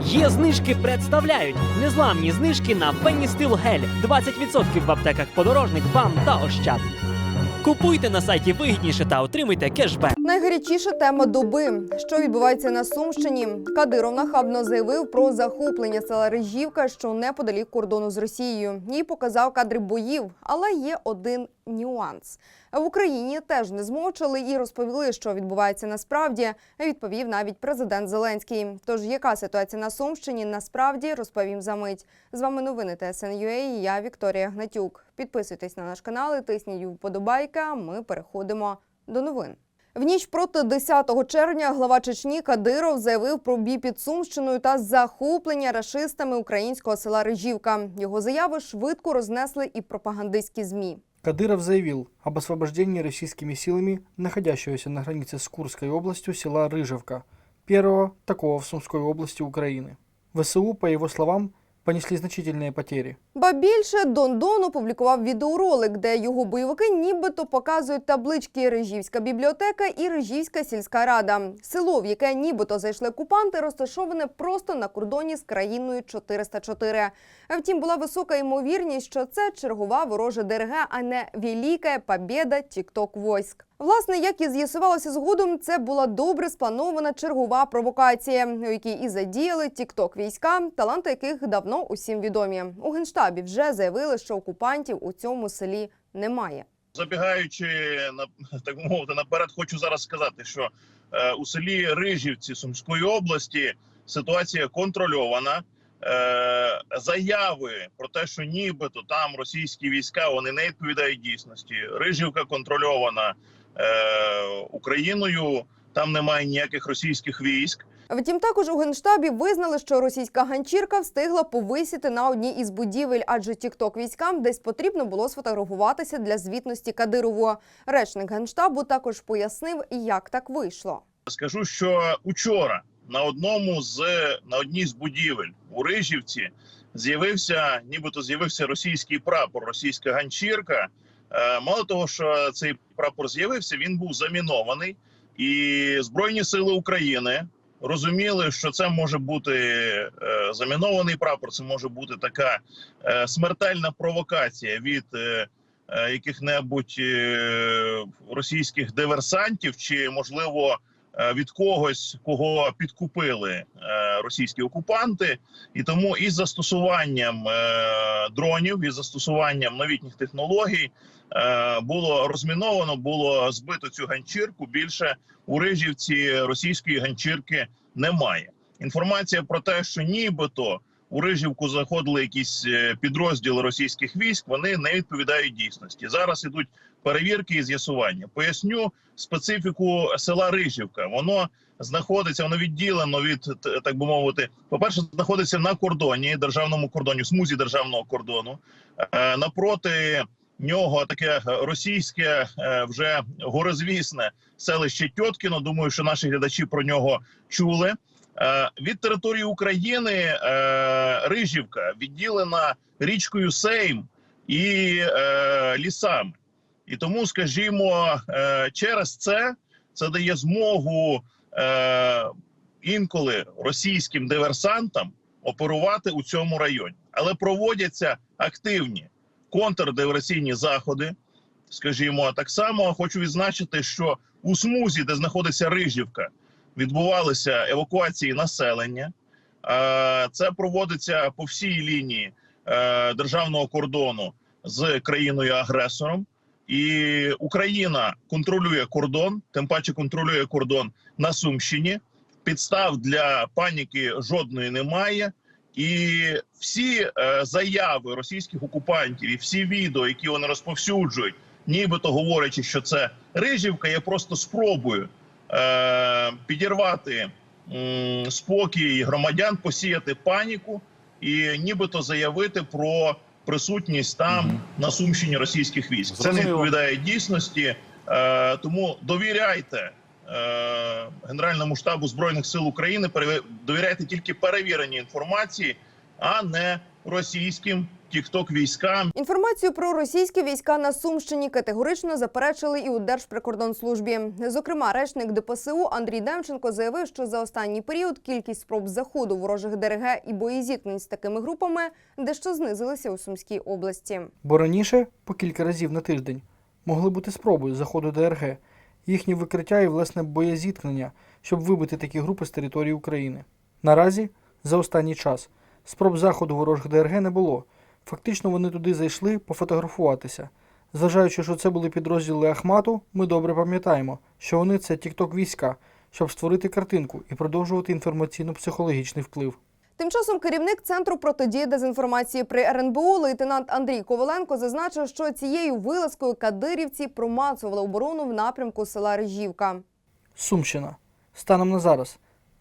Є знижки представляють незламні знижки на Пеністил Гель 20% в аптеках подорожник, БАМ та Ощад. Купуйте на сайті вигідніше та отримуйте кешбек. Найгарячіша тема доби. Що відбувається на Сумщині? Кадиров нахабно заявив про захоплення села Рижівка, що неподалік кордону з Росією, і показав кадри боїв. Але є один нюанс. В Україні теж не змовчали і розповіли, що відбувається насправді. Відповів навіть президент Зеленський. Тож яка ситуація на Сумщині насправді розповім за мить. З вами новини ТСНЮА і я Вікторія Гнатюк. Підписуйтесь на наш канал і тисніть вподобайки. Ми переходимо до новин. В ніч проти 10 червня глава Чечні Кадиров заявив про бій під Сумщиною та захоплення рашистами українського села Рижівка. Його заяви швидко рознесли і пропагандистські змі. Кадыров заявил об освобождении российскими силами находящегося на границе с Курской областью села Рыжевка, первого такого в Сумской области Украины. ВСУ, по его словам, понесли значительные потери. Ба більше Дондон опублікував відеоролик, де його бойовики нібито показують таблички Рижівська бібліотека і Рижівська сільська рада. Село, в яке нібито зайшли окупанти, розташоване просто на кордоні з країною 404. Втім, була висока ймовірність, що це чергова ворожа ДРГ, а не Велика Побєда Тікток войск. Власне, як і з'ясувалося згодом, це була добре спланована чергова провокація, у якій і задіяли тікток війська, таланти яких давно усім відомі. У генштабі вже заявили, що окупантів у цьому селі немає. Забігаючи на так мовити наперед, хочу зараз сказати, що е, у селі Рижівці Сумської області ситуація контрольована. Е, заяви про те, що нібито там російські війська вони не відповідають дійсності. Рижівка контрольована е, Україною. Там немає ніяких російських військ. Втім, також у генштабі визнали, що російська ганчірка встигла повисіти на одній із будівель, адже тікток військам десь потрібно було сфотографуватися для звітності Кадирову. Речник генштабу також пояснив, як так вийшло. Скажу, що учора на одному з на одній з будівель у Рижівці з'явився, нібито з'явився російський прапор, російська ганчірка. Е, Мало того, що цей прапор з'явився, він був замінований, і Збройні сили України розуміли, що це може бути е, замінований прапор, це може бути така е, смертельна провокація від е, е, яких-небудь е, російських диверсантів, чи можливо від когось, кого підкупили е, російські окупанти, і тому із застосуванням е, дронів, із застосуванням новітніх технологій е, було розміновано, було збито цю ганчірку. Більше у Рижівці російської ганчірки немає. Інформація про те, що нібито у Рижівку заходили якісь е, підрозділи російських військ, вони не відповідають дійсності. Зараз ідуть перевірки і з'ясування. Поясню специфіку села Рижівка. Воно знаходиться, воно відділено від так би мовити. По перше, знаходиться на кордоні, державному кордоні, смузі державного кордону. Е, напроти нього таке російське е, вже горозвісне селище Тьоткіно. Думаю, що наші глядачі про нього чули. Е, Від території України е, Рижівка відділена річкою Сейм і е, лісами. І тому, скажімо, через це це дає змогу інколи російським диверсантам оперувати у цьому районі, але проводяться активні контрдиверсійні заходи. Скажімо, так само хочу відзначити, що у смузі, де знаходиться Рижівка, відбувалися евакуації населення. Е, Це проводиться по всій лінії е, державного кордону з країною-агресором. І Україна контролює кордон, тим паче контролює кордон на Сумщині. Підстав для паніки жодної немає. І всі е, заяви російських окупантів і всі відео, які вони розповсюджують, нібито говорячи, що це Рижівка, є просто спробою підірвати спокій громадян, посіяти паніку і нібито заявити про присутність там Мгм. на Сумщині російських військ. Це не відповідає дійсності, е, тому довіряйте. е, Генеральному штабу збройних сил України довіряйте тільки перевіреній інформації, а не російським тікток війська. Інформацію про російські війська на Сумщині категорично заперечили і у Держприкордонслужбі. Зокрема, речник ДПСУ Андрій Демченко заявив, що за останній період кількість спроб заходу ворожих ДРГ і боєзіткнень з такими групами дещо знизилися у Сумській області. Бо раніше, по кілька разів на тиждень, могли бути спроби заходу ДРГ, їхні викриття і власне боєзіткнення, щоб вибити такі групи з території України. Наразі, за останній час, спроб заходу ворожих ДРГ не було. Фактично вони туди зайшли пофотографуватися. Зважаючи, що це були підрозділи Ахмату, ми добре пам'ятаємо, що вони це тікток війська, щоб створити картинку і продовжувати інформаційно-психологічний вплив. Тим часом керівник центру протидії дезінформації при РНБО лейтенант Андрій Коваленко зазначив, що цією вилазкою кадирівці промацували оборону в напрямку села Рижівка. Сумщина. Станом на зараз.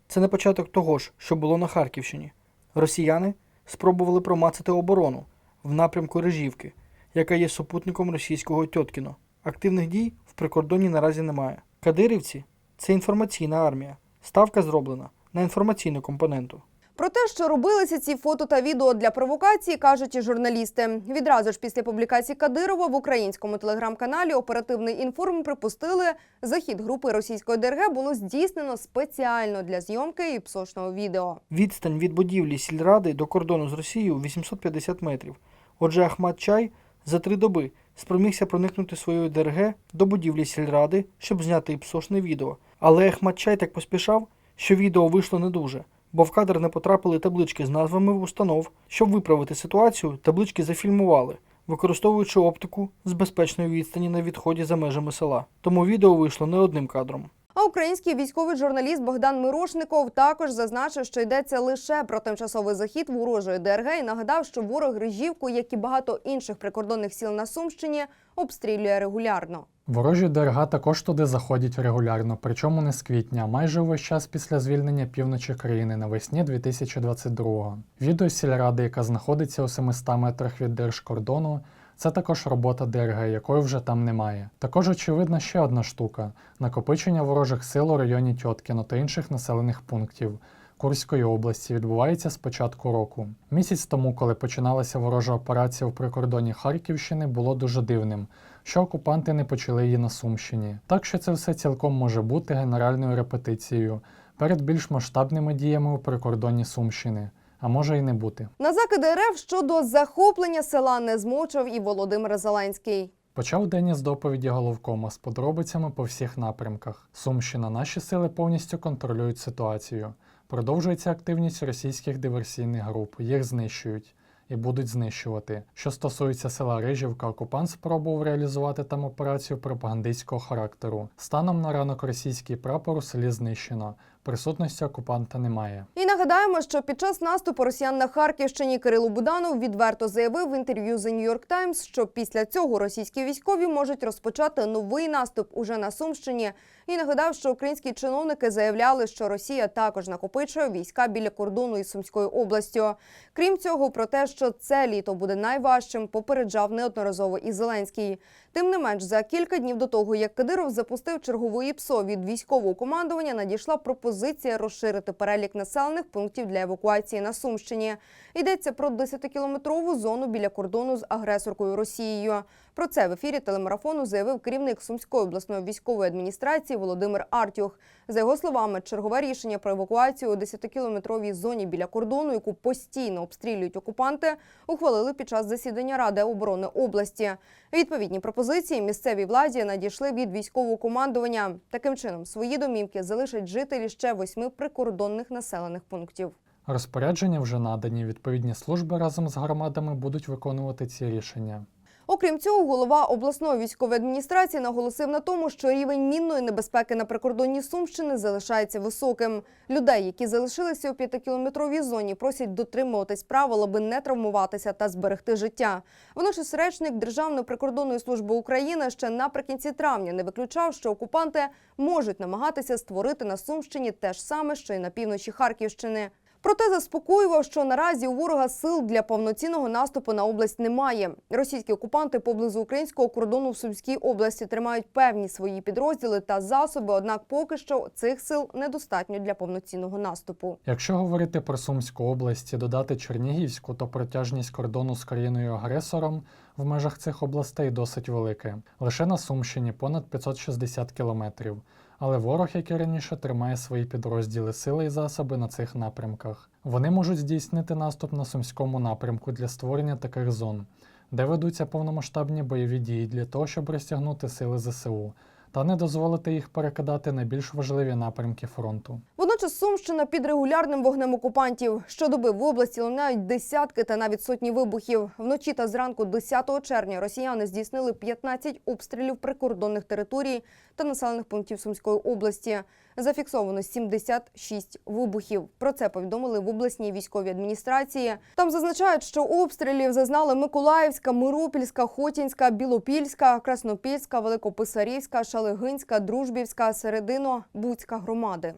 Це не початок того ж, що було на Харківщині. Росіяни спробували промацати оборону в напрямку Режівки, яка є супутником російського Тьоткіно. Активних дій в прикордонні наразі немає. Кадирівці це інформаційна армія. Ставка зроблена на інформаційну компоненту. Про те, що робилися ці фото та відео для провокації, кажуть і журналісти. Відразу ж після публікації Кадирова в українському телеграм-каналі Оперативний інформ припустили, захід групи російської ДРГ було здійснено спеціально для зйомки і псошного відео. Відстань від будівлі сільради до кордону з Росією 850 метрів. Отже, Ахмат Чай за три доби спромігся проникнути своєю ДРГ до будівлі сільради, щоб зняти іпсошне відео. Але Ахмат Чай так поспішав, що відео вийшло не дуже, бо в кадр не потрапили таблички з назвами установ. Щоб виправити ситуацію, таблички зафільмували, використовуючи оптику з безпечної відстані на відході за межами села. Тому відео вийшло не одним кадром. Український військовий журналіст Богдан Мирошников також зазначив, що йдеться лише про тимчасовий захід ворожої ДРГ і нагадав, що ворог Грижівку, як і багато інших прикордонних сіл на Сумщині, обстрілює регулярно. Ворожі ДРГ також туди заходять регулярно, причому не з квітня, а майже увесь час після звільнення півночі країни навесні 2022-го. Відео сільради, яка знаходиться у 700 метрах від держкордону, це також робота ДРГ, якої вже там немає. Також очевидна ще одна штука: накопичення ворожих сил у районі Тьоткіно та інших населених пунктів. Курської області відбувається з початку року. Місяць тому, коли починалася ворожа операція в прикордоні Харківщини, було дуже дивним, що окупанти не почали її на Сумщині. Так що це все цілком може бути генеральною репетицією перед більш масштабними діями у прикордонні Сумщини, а може й не бути. На закиди РФ щодо захоплення села не змовчав і Володимир Зеленський. Почав день із доповіді головкома з подробицями по всіх напрямках. Сумщина, наші сили повністю контролюють ситуацію. Продовжується активність російських диверсійних груп, їх знищують і будуть знищувати. Що стосується села Рижівка, окупант спробував реалізувати там операцію пропагандистського характеру. Станом на ранок російський прапор у селі знищено. Присутності окупанта немає. І нагадаємо, що під час наступу росіян на Харківщині Кирило Буданов відверто заявив в інтерв'ю The New York Times, що після цього російські військові можуть розпочати новий наступ уже на Сумщині. І нагадав, що українські чиновники заявляли, що Росія також накопичує війська біля кордону із Сумською областю. Крім цього, про те, що це літо буде найважчим, попереджав неодноразово і Зеленський. Тим не менш, за кілька днів до того, як Кадиров запустив чергову ІПСО від військового командування, надійшла пропозиція розширити перелік населених пунктів для евакуації на Сумщині. Йдеться про 10-кілометрову зону біля кордону з агресоркою Росією. Про це в ефірі телемарафону заявив керівник Сумської обласної військової адміністрації Володимир Артюх. За його словами, чергове рішення про евакуацію у 10-кілометровій зоні біля кордону, яку постійно обстрілюють окупанти, ухвалили під час засідання Ради оборони області. Відповідні пропозиції місцевій владі надійшли від військового командування. Таким чином, свої домівки залишать жителі ще восьми прикордонних населених пунктів. Розпорядження вже надані. Відповідні служби разом з громадами будуть виконувати ці рішення. Окрім цього, голова обласної військової адміністрації наголосив на тому, що рівень мінної небезпеки на прикордонні Сумщини залишається високим. Людей, які залишилися у п'ятикілометровій зоні, просять дотримуватись правил, аби не травмуватися та зберегти життя. Водночас речник Державної прикордонної служби України ще наприкінці травня не виключав, що окупанти можуть намагатися створити на Сумщині те ж саме, що й на півночі Харківщини. Проте заспокоював, що наразі у ворога сил для повноцінного наступу на область немає. Російські окупанти поблизу українського кордону в Сумській області тримають певні свої підрозділи та засоби. Однак, поки що цих сил недостатньо для повноцінного наступу. Якщо говорити про Сумську область і додати Чернігівську, то протяжність кордону з країною-агресором в межах цих областей досить велике. Лише на Сумщині понад 560 кілометрів. Але ворог, як і раніше, тримає свої підрозділи, сили і засоби на цих напрямках. Вони можуть здійснити наступ на сумському напрямку для створення таких зон, де ведуться повномасштабні бойові дії для того, щоб розтягнути сили ЗСУ та не дозволити їх перекидати на більш важливі напрямки фронту. Водночас Сумщина під регулярним вогнем окупантів. Щодоби в області лунають десятки та навіть сотні вибухів. Вночі та зранку 10 червня росіяни здійснили 15 обстрілів прикордонних територій та населених пунктів Сумської області. Зафіксовано 76 вибухів. Про це повідомили в обласній військовій адміністрації. Там зазначають, що обстрілів зазнали Миколаївська, Миропільська, Хотінська, Білопільська, Краснопільська, Великописарівська, Шалигинська, Дружбівська, Середино, Буцька громади.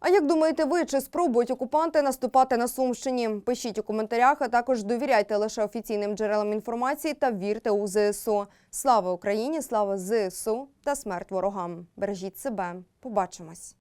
А як думаєте ви, чи спробують окупанти наступати на Сумщині? Пишіть у коментарях, а також довіряйте лише офіційним джерелам інформації та вірте у ЗСУ. Слава Україні, слава ЗСУ та смерть ворогам. Бережіть себе. Побачимось.